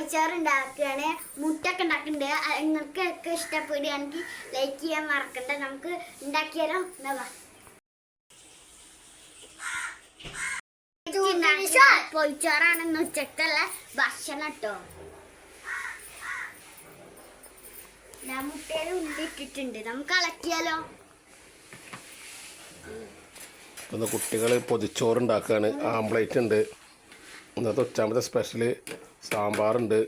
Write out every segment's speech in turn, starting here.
പൊയ്ച്ചാറ് ഉണ്ടാക്കുകയാണ് മുട്ടൊക്കെ ഉണ്ടാക്കുന്നുണ്ട്. നിങ്ങൾക്ക് ഒക്കെ ഇഷ്ടപ്പെടുകയാണെങ്കിൽ ലൈക്ക് ചെയ്യാൻ മറക്കണ്ട. നമുക്ക് ഉണ്ടാക്കിയാലോ? എന്നാ ഇന്ന് ഉച്ചക്കുള്ള ഭക്ഷണം കേട്ടോ. ഞാൻ മുട്ടയിൽ ഉള്ളി ഇട്ടിട്ടുണ്ട്. നമുക്ക് ഇളക്കിയാലോ? ഇന്ന് കുട്ടികൾ പൊതിച്ചോറ് ഉണ്ടാക്കുകയാണ് ആംപ്ലേറ്റ് ഉണ്ട്. ഇന്നത്തെ ഉച്ചാമത്തെ സ്പെഷ്യൽ സാമ്പാറുണ്ട്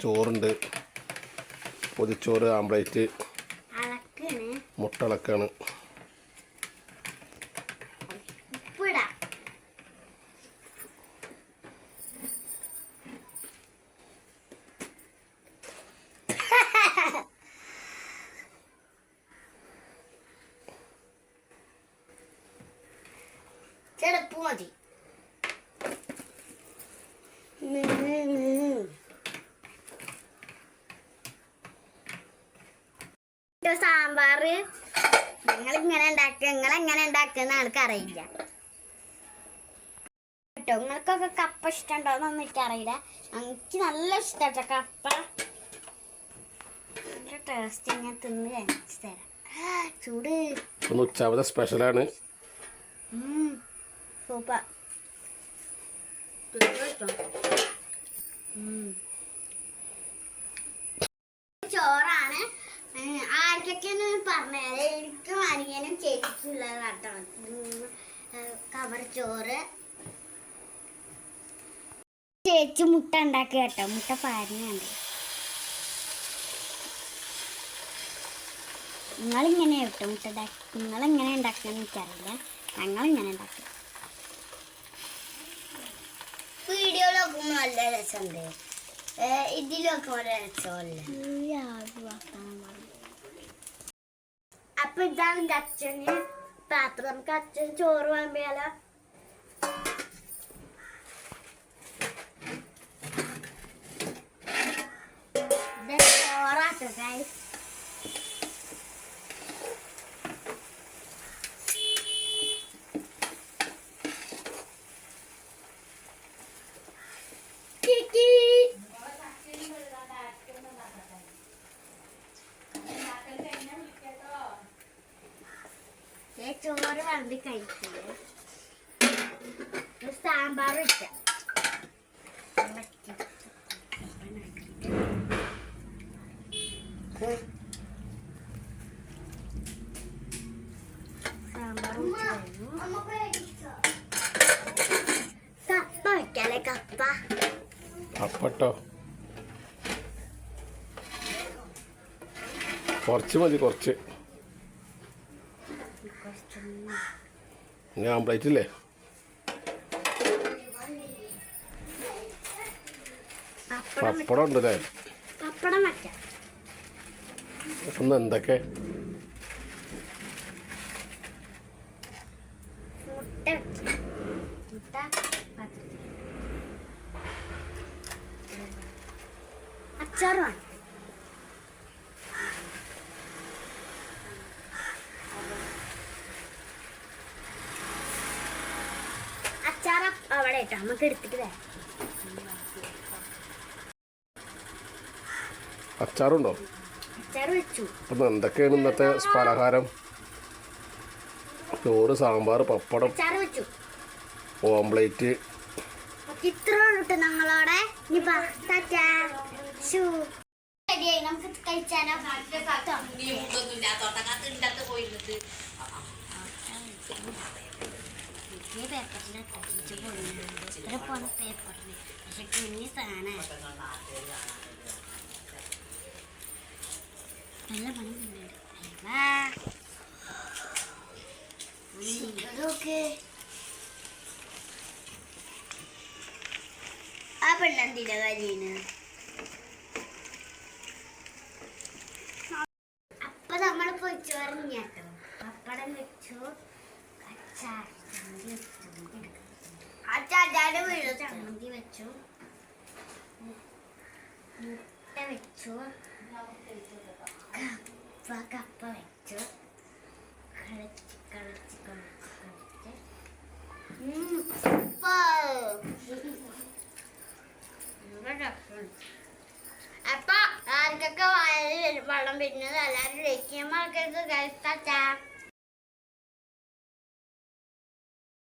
ചോറുണ്ട് പൊതിച്ചോറ് ആംപ്ലേറ്റ് ഇളക്കാണ് മുട്ട ഇളക്കാണ് ഉപ്പിടാം ചെറുപ്പ് മതി സാമ്പാറ് നിങ്ങൾ ഇങ്ങനെ ഉണ്ടാക്കുക നിങ്ങൾ എങ്ങനെ ഉണ്ടാക്കുന്ന ആൾക്ക് അറിയില്ല. കേട്ടോ നിങ്ങൾക്കൊക്കെ കപ്പ ഇഷ്ടമുണ്ടോന്നൊന്നും എനിക്കറിയില്ല എനിക്ക് നല്ല ഇഷ്ടമാണ് കപ്പ. നല്ല ടേസ്റ്റ് ഞാൻ തിന്ന് കഴിച്ചു തരാം. ചൂട്. ഉച്ചാവത സ്പെഷ്യലാണ് സൂപ്പർ ചോറാണ് കേട്ടോ കവർ ചോറ്. ചേച്ചി മുട്ട ഉണ്ടാക്കി കേട്ടോ. മുട്ട പാരുന്നുണ്ട് നിങ്ങളിങ്ങനെ കേട്ടോ മുട്ട ഉണ്ടാക്കി നിങ്ങളെങ്ങനെ ഉണ്ടാക്കാന്ന് എനിക്കറിയില്ല. ഞങ്ങളിങ്ങനെ ഉണ്ടാക്കി. വീഡിയോ നോക്കുമ്പോൾ നല്ല രസമുണ്ട്. രസമല്ല അപ്പൊ ഇതാണ് അച്ഛന് പാത്രം നമുക്ക് അച്ഛൻ ചോറ് ഇത് ചോറാട്ടോ guys. ചോറ് വിളമ്പി കഴിക്കില്ലേ സാമ്പാർ ഇട്ട കപ്പ വെക്കാല്ലേ കപ്പ. കപ്പട്ടോ? കുറച്ച് മതി കുറച്ച്. ഇനി ആംപ്ലേറ്റ് ഇല്ലേ? പപ്പടം ഉണ്ട് അല്ലേ ഒന്ന് എന്തൊക്കെ? മുട്ട അവിടെ കേട്ടോ നമുക്ക് എടുത്തിട്ട് അച്ചാറുണ്ടോ അച്ചാർ വെച്ചു അപ്പം എന്തൊക്കെയാണ് ഇന്നത്തെ പലഹാരം ചോറ് സാമ്പാർ പപ്പടം അച്ചാർ വെച്ചു ഓംപ്ലേറ്റ് അപ്പൊ ഇത്ര ഉള്ളു ഞങ്ങളോടെ ഇനി ടാറ്റാ ഷൂ ശരിയായി നമുക്ക് കഴിച്ചാലോ ഈ പേപ്പറിന്റെ ടച്ച് പോയിട്ടുണ്ട് ഇത്ര പോണ പേപ്പറിന് പക്ഷെ കുഞ്ഞി സാധനം. നല്ല പണി നോക്ക്. ആ പെണ്ണെന്തിന്റെ കാര്യന് അപ്പൊ നമ്മൾ കേട്ടോ. പപ്പടം വെച്ചു അച്ചാർ. അച്ചാച്ചാന്റെ വീട് ചമ്മന്തി വെച്ചു. മുട്ട വെച്ചു. കപ്പ കപ്പ വെച്ചു. കളിച്ച് കളിച്ച് കളിച്ച് കളിച്ച് അപ്പൊ ആർക്കൊക്കെ വായിൽ വെള്ളം വരുന്നത് എല്ലാവരും ചെയ്യാൻ മറക്കരുത് കഴിച്ചാ